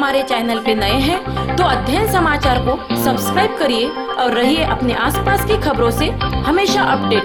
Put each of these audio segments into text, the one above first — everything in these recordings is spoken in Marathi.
हमारे चैनल पे नए हैं तो अध्ययन समाचार को सब्सक्राइब करिए और रहिए अपने आसपास की खबरों से हमेशा अपडेट।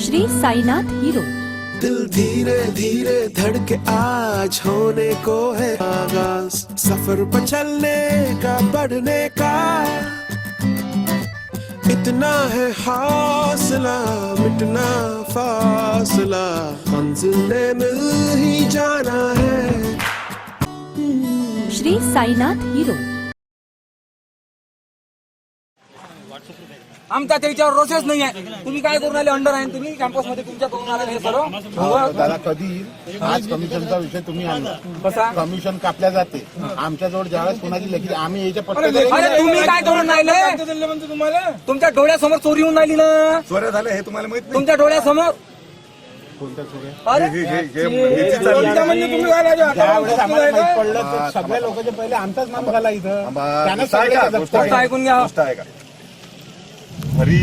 श्री साईनाथ हीरो। दिल धीरे धीरे धड़के आज होने को है आगाज़। सफ़र पर चलने का बढ़ने का इतना है हासला मिटना फासला। मंजिल मिल ही जाना है। श्री साईनाथ हीरो। आमचा त्याच्यावर रोषच नाही आहे तुम्ही काय करून आले अंडर आहे तुम्ही कॅम्पसमध्ये तुमच्या करून आले हे सर्व हो, दादा कधी येईल? आज कमिशनचा विषय तुम्ही आणला. कसा? कमिशन कापल्या जाते. आमच्याजवळ ज्यावेळेस कोणाची लेखी आम्ही याच्या अरे पट्टे तुम्ही काय करून राहिले? तुम्हाला तुमच्या डोळ्यासमोर चोरी होऊन राहिली ना? चोऱ्या झाल्या हे तुम्हाला माहीत तुमच्या डोळ्यासमोर? कोणत्या चोऱ्या? अरे नाही हे- हे- ह्याची चालली. कोणत्या म्हणजे तुम्ही काय राजा? ज्यावेळेस आम्हाला माहीत पडलं तर सगळ्या लोकांच्या पहिले आमचाच नाम झाला इथं. आम्हा- त्यानं गोष्ट आहे का? ऐकून घ्या. गोष्ट आहे का? घरी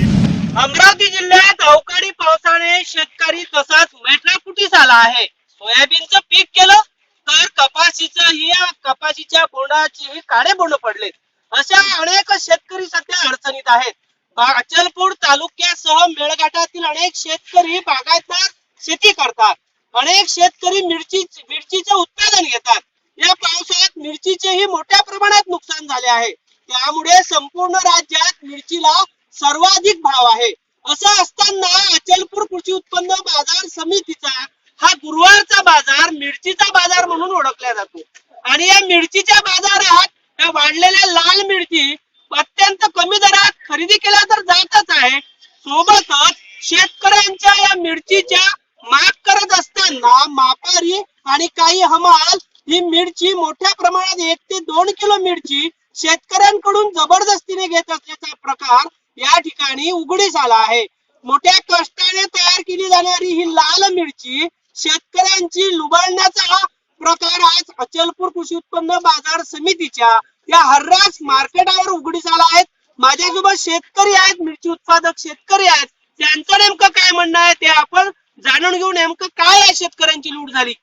अमरावती जिल्ह्यात अवकाळी पावसाने शेतकरी तसाच मेठराकुटीस आला आहे. सोयाबीनचं पीक केलं तर कपाशीचंही ही कपाशीच्या बोंडाचीही काळे बोंड पडलेत. अशा अनेक शेतकरी सध्या अडचणीत आहेत. अचलपूर तालुक्यासह मेळघाटातील अनेक शेतकरी बागायतदार शेती करतात. अनेक शेतकरी मिरची मिरचीचे उत्पादन घेतात. या पावसात मिरचीचेही मोठ्या प्रमाणात नुकसान झाले आहे. त्यामुळे संपूर्ण राज्यात मिरचीला सर्वाधिक भाव आहे. असं असताना अचलपूर कृषी उत्पन्न बाजार समितीचा हा गुरुवारचा बाजार मिरचीचा बाजार म्हणून ओळखला जातो. आणि या मिरचीच्या बाजारात या वाढलेल्या लाल मिरची अत्यंत कमी दरात खरेदी केल्या तर जातच आहे. सोबतच शेतकऱ्यांच्या या मिरचीच्या माग करत असताना मापारी आणि काही हमाल ही मिरची मोठ्या प्रमाणात एक ते दोन किलो मिरची शेतकऱ्यांकडून जबरदस्तीने घेत असल्याचा प्रकार या ठिकाणी उघडीस आला आहे. मोठ्या कष्टाने तयार केली जाणारी ही लाल मिरची शेतकऱ्यांची लुबाडण्याचा प्रकार आज अचलपूर कृषी उत्पन्न बाजार समितीच्या या हर्रास मार्केटावर उघडीस आला आहे. माझ्यासोबत शेतकरी आहेत मिरची उत्पादक शेतकरी आहेत. त्यांचं नेमकं काय म्हणणं आहे ते आपण जाणून घेऊ. नेमकं काय आहे शेतकऱ्यांची लूट झाली?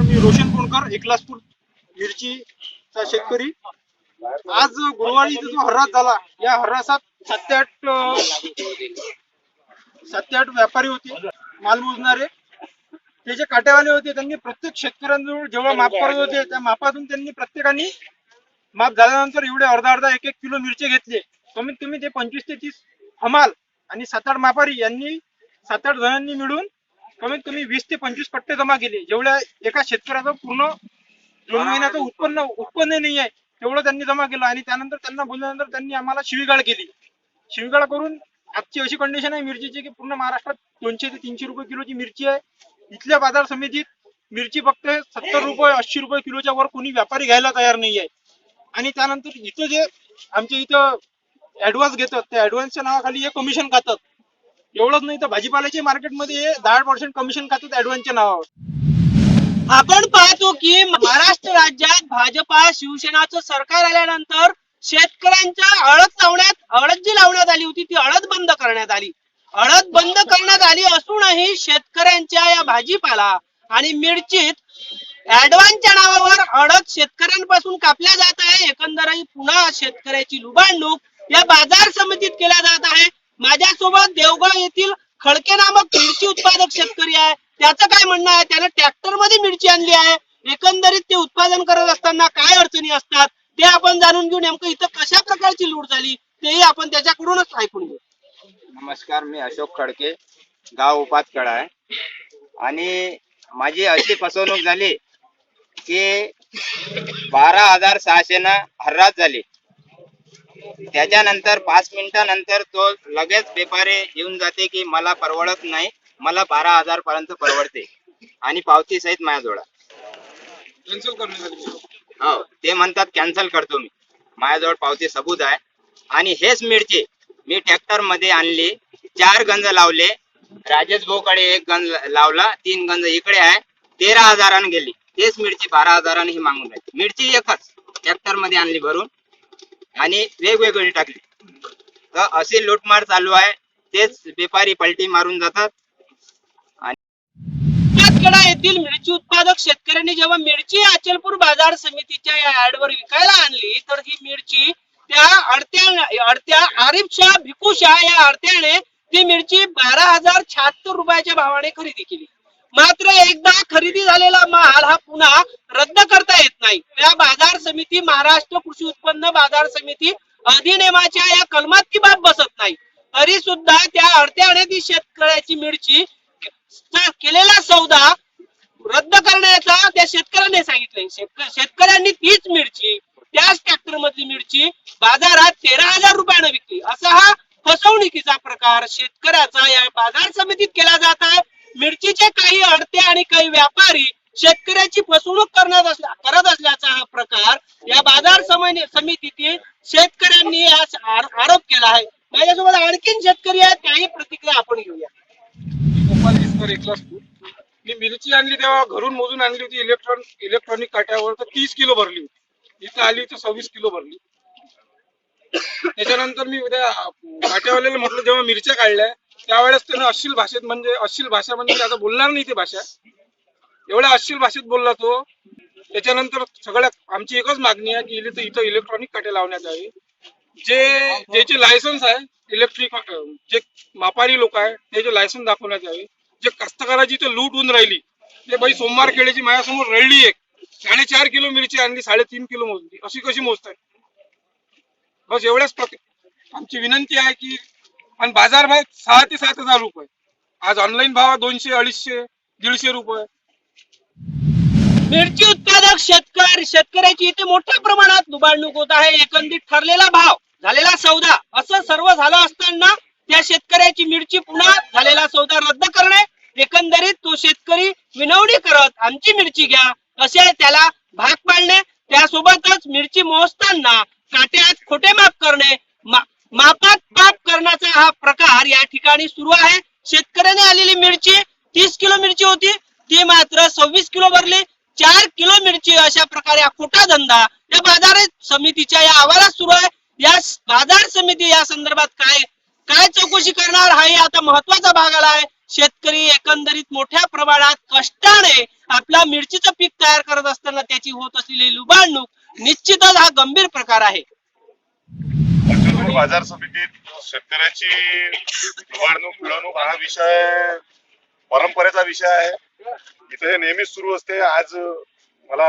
मी रोशन कोणकर एकलासपूर मिरचीचा शेतकरी. आज गुरुवारी जो हर्रास झाला या हर्रासात सात आठ सात आठ व्यापारी होते माल मोजणारे. ते जे काटेवाले होते त्यांनी प्रत्येक शेतकऱ्यांजवळ जेवढं माप करत होते त्या मापातून त्यांनी प्रत्येकाने माप झाल्यानंतर एवढे अर्धा अर्धा एक एक किलो मिरचे घेतले. कमीत कमी ते पंचवीस ते तीस हमाल आणि सात आठ मापारी यांनी सात आठ जणांनी मिळून कमीत कमी वीस ते पंचवीस पट्टे जमा केले. जेवढ्या एका शेतकऱ्याचं पूर्ण दोन महिन्याचं उत्पन्न उत्पन्न नाही आहे तेवढं त्यांनी जमा केलं आणि त्यानंतर त्यांना बोलल्यानंतर त्यांनी आम्हाला शिवीगाळ केली. शिवीगाळ करून आजची अशी कंडिशन आहे मिरचीची की पूर्ण महाराष्ट्रात दोनशे ते तीनशे रुपये किलोची मिरची आहे. इथल्या बाजार समितीत मिरची फक्त सत्तर रुपये ऐंशी रुपये किलोच्या वर कोणी व्यापारी घ्यायला तयार नाही आहे आणि त्यानंतर इथं जे आमच्या इथं ऍडव्हान्स घेतात त्या ऍडव्हान्सच्या नावाखाली हे कमिशन खातात. एवढंच नाही तर भाजीपाल्याच्या मार्केटमध्ये दहा पर्सेंट कमिशन खातात ऍडव्हान्सच्या नावावर. आपण पाहतो की महाराष्ट्र राज्यात भाजपा शिवसेनाचं सरकार आल्यानंतर शेतकऱ्यांच्या अळद लावण्यात अळद जी लावण्यात आली होती ती अळद बंद करण्यात आली. अळद बंद करण्यात आली असूनही शेतकऱ्यांच्या या भाजीपाला आणि मिरचीत ऍडव्हान्सच्या नावावर अडत शेतकऱ्यांपासून कापल्या जात आहे. एकंदरही पुन्हा शेतकऱ्याची लुबाडणूक या बाजार समितीत केल्या जात आहे. माझ्यासोबत देवगाव येथील खडके नामक मिरची उत्पादक शेतकरी आहे. त्याचं काय म्हणणं आहे? त्यानं ट्रॅक्टरमध्ये मिरची आणली आहे. एकंदरीत ते उत्पादन करत असताना काय अडचणी असतात? ते आपण जाणून घेऊ नेमकं इथं कशा प्रकारची लूट झाली? तेही आपण त्याच्याकडूनच ऐकून घेऊ. नमस्कार मी अशोक खडके गाव उपातकडा आहे. आणि माझी अशी फसवणूक झाली की बारा हजार सहाशे ना हर्रास झाली. त्याच्यानंतर पाच मिनिटानंतर तो लगेच व्यापारी येऊन जाते की मला परवडत नाही. मला बारा हजार पर्यंत परवडते. आणि पावती सहित माझ्याजवळ आहे. कॅन्सल हो ते म्हणतात कॅन्सल करतो मी. माझ्याजवळ पावती सबूत आहे. आणि हेच मिरची मी ट्रॅक्टरमध्ये आणली चार गंज लावले. राजेश भाऊकडे एक गंज लावला तीन गंज इकडे आहे. तेरा हजाराने गेली. तेच मिरची बारा हजाराने ही मागून राहिली. मिरची एकच ट्रॅक्टरमध्ये आणली भरून. आणि वेगवेगळी टाकली. तर अशी लूटमार चालू आहे. तेच व्यापारी पलटी मारून जातात. पाचगडा येथील मिरची उत्पादक शेतकऱ्यांनी जेव्हा मिरची अचलपूर बाजार समितीच्या या ऍडवर विकायला आणली तर ही मिरची त्या अडत्या अडत्या आरिफ शाह भिकू शाह या अडत्याने ती मिरची बारा हजार शहात्तर रुपयाच्या भावाने खरेदी केली. मात्र एकदा खरेदी झालेला माल हा पुन्हा रद्द करता येत नाही. या बाजार समिती महाराष्ट्र कृषी उत्पन्न बाजार समिती अधिनियमाच्या या कलमात ती बाब बसत नाही. तरी सुद्धा त्या अडत्याने ती शेतकऱ्याची मिरची केलेला सौदा रद्द करण्याचा त्या शेतकऱ्याने सांगितले शेतकऱ्यांनी तीच मिरची त्याच ट्रॅक्टर मधली मिरची बाजारात तेरा हजार रुपयानं विकली. असा हा फसवणुकीचा प्रकार शेतकऱ्याचा या बाजार समितीत केला जात आहे. मिरचीचे काही अडते आणि काही व्यापारी शेतकऱ्याची फसवणूक करण्यात असल्या करत असल्याचा हा प्रकार या बाजार समितीतील शेतकऱ्यांनी आरोप केला आहे. माझ्यासोबत आणखीन शेतकरी आहेत त्याही प्रतिक्रिया आपण घेऊया. गोपाल मी मिरची आणली तेव्हा घरून मोजून आणली होती इलेक्ट्रॉनिक इलेक्ट्रॉनिक काट्यावर तर तीस किलो भरली होती. इथं आली तर सव्वीस किलो भरली. त्याच्यानंतर मी उद्या काट्यावाल्याला म्हटलं जेव्हा मिरच्या काढल्या त्यावेळेस त्यानं अश्लील भाषेत म्हणजे अश्लील भाषा म्हणजे आता बोलणार नाही ती भाषा. एवढ्या अश्लील भाषेत बोलला तो. त्याच्यानंतर सगळ्या आमची एकच मागणी आहे की इथं इलेक्ट्रॉनिक काटे लावण्यात यावी. जे ज्याचे लायसन्स आहे इलेक्ट्रिक जे मापारी लोक आहे त्याचे लायसन्स दाखवण्यात यावे जे कास्तकाराची ते लूट होऊन राहिली ते बाई सोमवार खेड्याची माझ्यासमोर रडली एक. साडेचार किलो मिरची आणली साडेतीन किलो मोजली. अशी कशी मोजताय? बस एवढ्याच आमची विनंती आहे की आणि बाजार भाव सहा ते सात हजार रुपये. आज ऑनलाईन भाव दोनशे अडीचशे दीडशे रुपये. मिरची उत्पादक शेतकरी शेतकऱ्याची इथे मोठ्या प्रमाणात लुबाडणूक होत आहे. एकंदरीत ठरलेला भाव झालेला सौदा. असं सर्व झालं असताना त्या शेतकऱ्याची मिरची पुन्हा झालेला सौदा रद्द करणे. एकंदरीत तो शेतकरी विनवणी करत आमची मिरची घ्या. असे त्याला भाग पाडणे. त्यासोबतच मिरची मोजताना काट्यात खोटे माप करणे. मा- मापात पाप करण्याचा हा प्रकार या ठिकाणी सुरू आहे. शेतकऱ्याने आलेली मिरची तीस किलो मिरची होती. ती मात्र सव्वीस किलो भरली. चार किलो मिरची अशा प्रकारे हा खोटा धंदा या बाजार समितीच्या या आवारात सुरू आहे. या बाजार समिती या संदर्भात काय काय चौकशी करणार हाही आता महत्त्वाचा भाग आला आहे शेतकरी एकंदरीत मोठ्या प्रमाणात कष्टाने आपला मिरचीचं पीक तयार करत असताना त्याची होत असलेली लुबाडणूक निश्चितच हा गंभीर प्रकार आहे. बाजार समितीत शेतकऱ्याची निवडणूक पिळवणूक हा विषय परंपरेचा विषय आहे. इथे हे नेहमीच सुरू असते. आज मला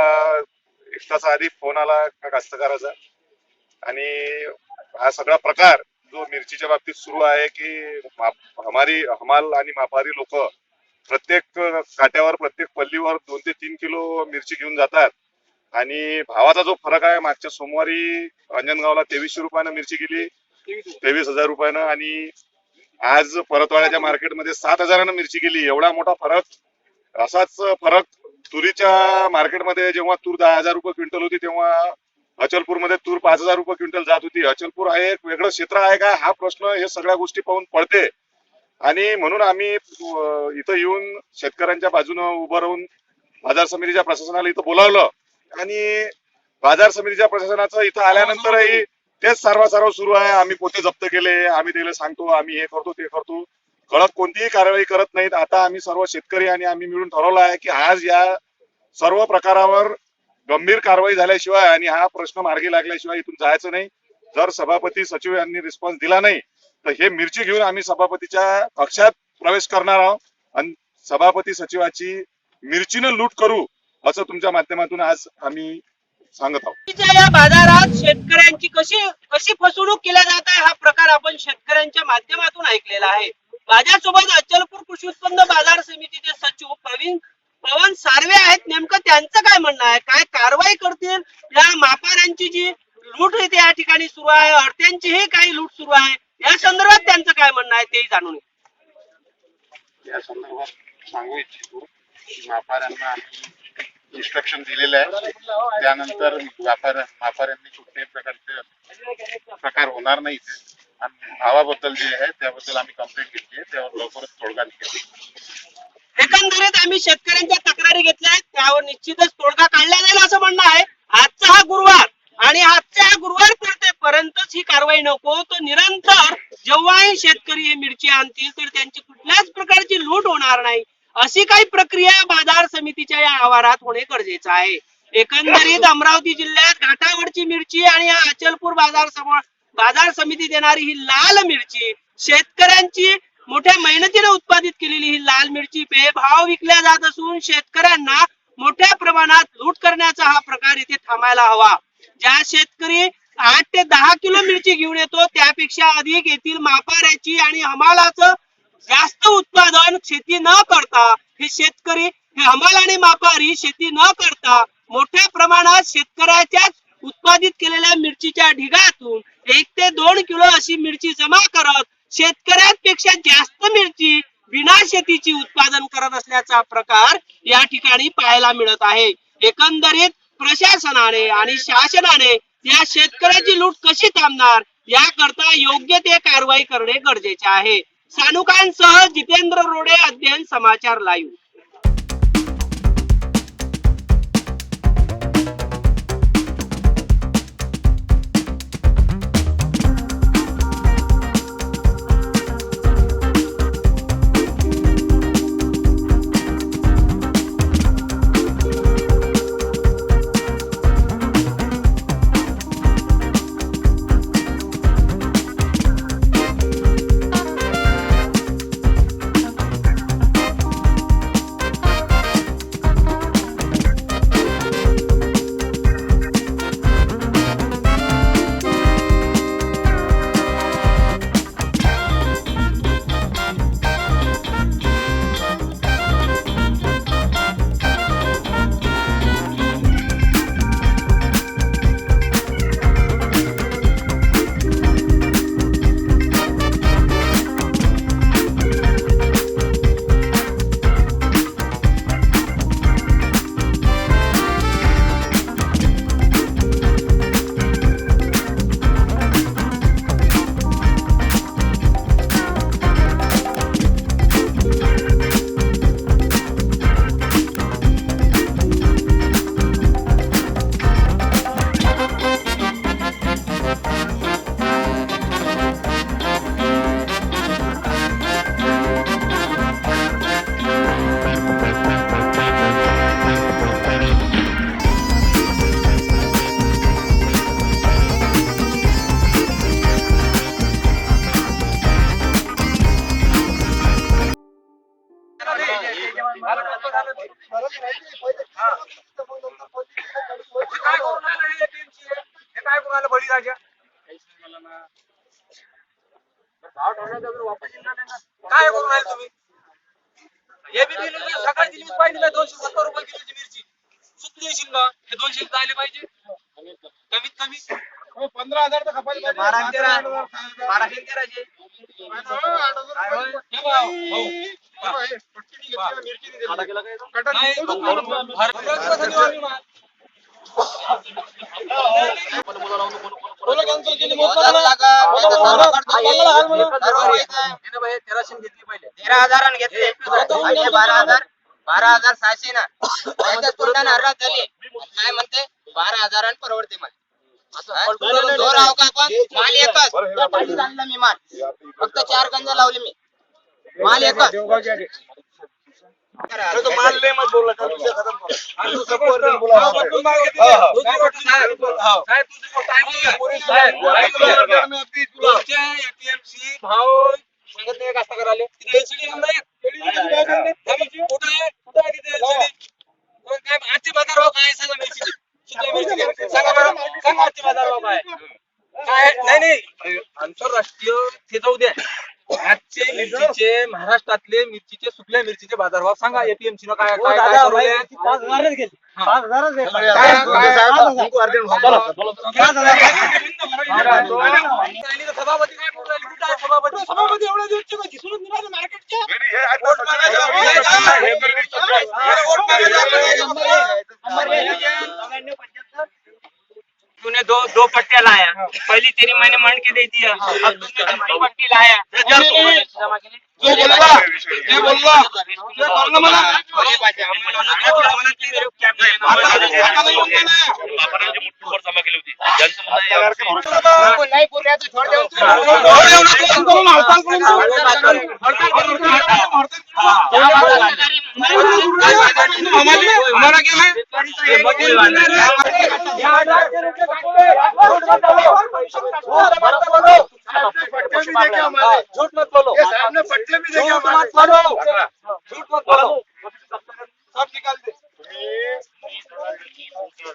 एक तास आधी फोन आला एका कास्तकाराचा. आणि हा सगळा प्रकार जो मिरचीच्या बाबतीत सुरू आहे की हमारी हमाल आणि मापारी लोक प्रत्येक काट्यावर प्रत्येक पल्लीवर दोन ते तीन किलो मिरची घेऊन जातात. आणि भावाचा जो फरक आहे मागच्या सोमवारी अंजनगावला तेवीसशे रुपयानं मिरची गेली तेवीस हजार रुपयानं आणि आज परतवाड्याच्या मार्केटमध्ये सात हजारानं मिरची गेली. एवढा मोठा फरक असाच फरक तुरीच्या मार्केटमध्ये जेव्हा तूर दहा हजार रुपये क्विंटल होती तेव्हा अचलपूरमध्ये तूर पाच हजार रुपये क्विंटल जात होती. अचलपूर आहे एक वेगळं क्षेत्र आहे का? हा प्रश्न हे सगळ्या गोष्टी पाहून पडते. आणि म्हणून आम्ही इथं येऊन शेतकऱ्यांच्या बाजूनं उभं राहून बाजार समितीच्या प्रशासनाला इथं बोलावलं. आणि बाजार समितीच्या प्रशासनाचं इथं आल्यानंतरही तेच सारवा सुरू आहे. आम्ही पोते जप्त केले आम्ही त्याला सांगतो आम्ही हे करतो ते करतो. कळत कोणतीही कारवाई करत नाहीत. आता आम्ही सर्व शेतकरी आणि आम्ही मिळून ठरवलं आहे की आज या सर्व प्रकारावर गंभीर कारवाई झाल्याशिवाय आणि हा प्रश्न मार्गी लागल्याशिवाय इथून जायचं नाही. जर सभापती सचिव यांनी रिस्पॉन्स दिला नाही तर हे मिरची घेऊन आम्ही सभापतीच्या कक्षात प्रवेश करणार आहोत. आणि सभापती सचिवाची मिरचीनं लूट करू असं तुमच्या माध्यमातून आज आम्ही सांगत आहोत. या बाजारात शेतकऱ्यांची कशी कशी फसवणूक केल्या जात आहे हा प्रकार आपण शेतकऱ्यांच्या माध्यमातून ऐकलेला आहे. माझ्यासोबत अचलपूर कृषी उत्पन्न बाजार समितीचे सचिव प्रवीण पवन सार्वे आहेत नेमकं त्यांचं काय म्हणणं आहे? काय कारवाई करतील? या मापाऱ्यांची जी लूट इथे या ठिकाणी सुरू आहे अडत्यांचीही काही लूट सुरू आहे या संदर्भात त्यांचं काय म्हणणं आहे तेही जाणून या संदर्भात सांगू इच्छितो की व्यापाऱ्यांना आम्ही इन्स्ट्रक्शन दिलेलं आहे. त्यानंतर व्यापार व्यापाऱ्यांनी कुठल्याही प्रकारचे प्रकार होणार नाही इथे. आणि भावाबद्दल जे आहे त्याबद्दल आम्ही कंप्लेंट घेतली आहे. त्यावर लवकरच तोडगा निघेल. एकंदरीत आम्ही शेतकऱ्यांच्या तक्रारी घेतल्या आहेत. त्यावर निश्चितच तोडगा काढला जाईल असं म्हणणं आहे. आजचा हा गुरुवार आणि आजच्या हा गुरुवार पर्यंतच ही कारवाई नको. तो निरंतर जेव्हाही शेतकरी हे मिरची आणतील तर त्यांची कुठल्याच प्रकारची लूट होणार नाही. अशी काही प्रक्रिया बाजार समितीच्या या आवारात होणे गरजेचं आहे. एकंदरीत अमरावती जिल्ह्यात घाटावरची मिरची आणि या अचलपूर बाजार समोर बाजार समिती देणारी ही लाल मिरची शेतकऱ्यांची मोठ्या मेहनतीने उत्पादित केलेली ही लाल मिरची बेभाव विकल्या जात असून शेतकऱ्यांना मोठ्या प्रमाणात लूट करण्याचा हा प्रकार इथे थांबायला हवा. ज्या शेतकरी आठ ते दहा किलो मिरची घेऊन येतो त्यापेक्षा अधिक येथील मापाऱ्याची आणि हमालाचं जास्त उत्पादन शेती न करता हे शेतकरी हे हमाल आणि मापारी शेती न करता मोठ्या प्रमाणात शेतकऱ्याच्याच उत्पादित केलेल्या मिरचीच्या ढिगातून एक ते दोन किलो अशी मिरची जमा करत शेतकऱ्यांपेक्षा जास्त मिरची बिना शेतीची उत्पादन करत असल्याचा प्रकार या ठिकाणी पाहायला मिळत आहे. एकंदरीत प्रशासनाने आणि शासनाने या शेतकऱ्याची लूट कशी थांबणार याकरता योग्य ते कारवाई करणे गरजेचे आहे. सानुकांसह जितेंद्र रोडे अध्ययन समाचार लाईव्ह. काय करून हे टीमची? हे काय करून नाही ना. काय करून राहिले तुम्ही? हे बी दिली सकाळी दिली पाहिजे ना दोनशे सत्तर रुपये किलोची मिरची. सुकली असेल ना हे दोनशे जायला पाहिजे. कमीत कमी. हो, पंधरा हजार तर खपायला पाहिजे. बारा आणि तेरा. बाराशे तेराशे हो, तेराशे घेतली पहिले तेरा घेतले आणि बारा हजार बारा हजार सहाशे ना त्याच्यात तोंडाने झाली काय म्हणते बारा हजारानं परवडते मला असं का आपण माल एकच त्या पाठीत आणला मी माल फक्त चार गंज लावले मी माल एकच. भाव सांगत नाही. तिथे. कुठं आहे? कुठं आहे तिथे आजचे बाजार भाव काय सांगा. सांगा सांगा आजचे बाजार भाव काय नाही नाही. आंतरराष्ट्रीय ते जाऊ द्या. आजचे मिरचीचे महाराष्ट्रातले मिरचीचे सुकल्या मिरचीचे बाजारभाव सांगा एपीएमसी न काय काय काय ठरवले? हा. राहिली तर सभापती काय बोलून राहिली? कुठं आहे सभापती सभापती एवढ्या दिवसचे काय दिसूनच नाही राहिले मार्केटचे नाही, हे आता सचिवाचं हे हे काय? हे तर नाही सचिव. अरे, वोट मागायला तूने दो दो पट्टियां लाया पहली तेरी मैंने मान के दे दिया अब तूने दूसरी पट्टी लाया जमा केली जो बोलला जे बोलला ते कळलं मला नाही बोलायचं छोड देऊन तू. हमारा क्या है झूठ मत बोलो सामने पट्टे भी देखे मत बोलो झूठ मत बोलो सब निकाल दे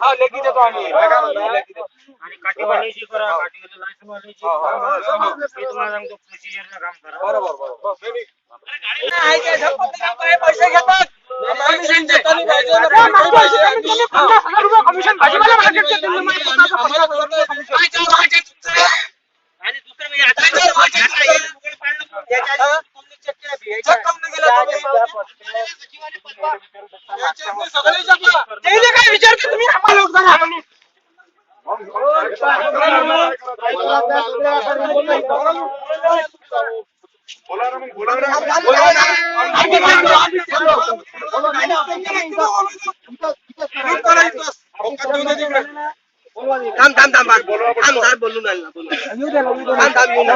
हाँ लेखी देतो आम्ही काय काय म्हणतो लेखी देतो बरोबर बरोबर नाही, नाही. पैसे घेतात कमिशन देताना पाहिजे ना, कोणी पैसे आणि- आम्हाला कळत नाही commission. आणि दुसरं म्हणजे आता काय चार भाषा आता हे उघड पाडलं, त्याच्या आधी तुमने check केलं बी. चेक कम नाही केला तुम्ही याच्यात नाही, सगळे जपला. त्याने काय विचारते तुम्ही आम्हाला उत्तर बोला ना मग बोला ना बोला ना. आम्ही बोललो, आम्ही बोललो. नीट करायचं. अवकाश देऊ दे तिकडे. थांब थांब थांब थांब थांब बोलून राहिला थांब थांब येऊन राहिला. दोन मिनिटं हा, येऊन राहिला. तुम्हाला एक घंट्यापासून म्हणून राहिलो आम्ही तुम्ही आम्हाला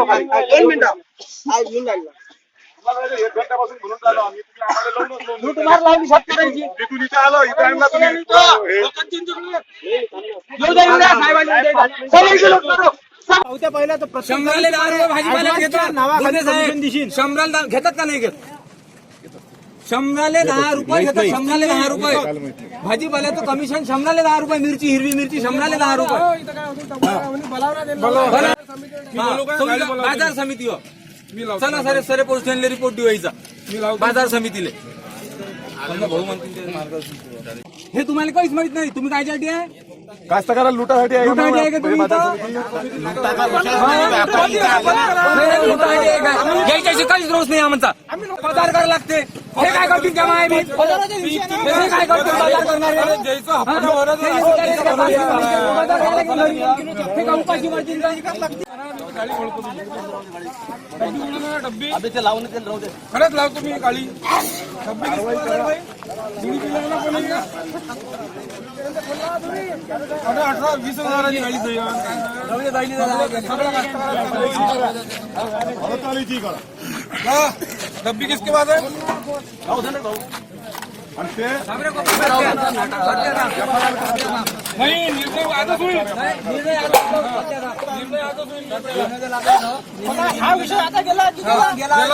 इथं आणला तुम्ही हे- अवकाश देऊन तिकडे. पावत्या पहिल्या तर शंभराला घेतात का नाही घेत? शंभराले दहा रुपये घेतात शंभराले दहा रुपये. भाजीपाल्याचं कमिशन शंभराले दहा रुपये मिरची हिरवी मिरची शंभराले दहा रुपये. हा, बाजार समिती हो. चला सरे सरे पोस्टांना रिपोर्ट देवायचा बाजार समितीले. हे तुम्हाला काहीच माहीत नाही. तुम्ही कायच्यासाठी आहे? कास्तकाराला लुटासाठी आहे लुटासाठी आहे का तुम्ही यायच्याशी काहीच रोज नाही आमचा. बाजार करायला लागते. हे काय करतील जमा आहे मी हे काय करतील बाजार करणारे? हा? हे बाजार करायला गेले. घरी. हे का उपाशी मरतील का? खरंच लावतो मी काळी. डब्बी? अठरा वीस हजाराची गाडी. सगळं. हा, डब्बी किसके बाद है नहीं निर्णय आजच निर्णय आजच होईल हा विषय आता गेला गेला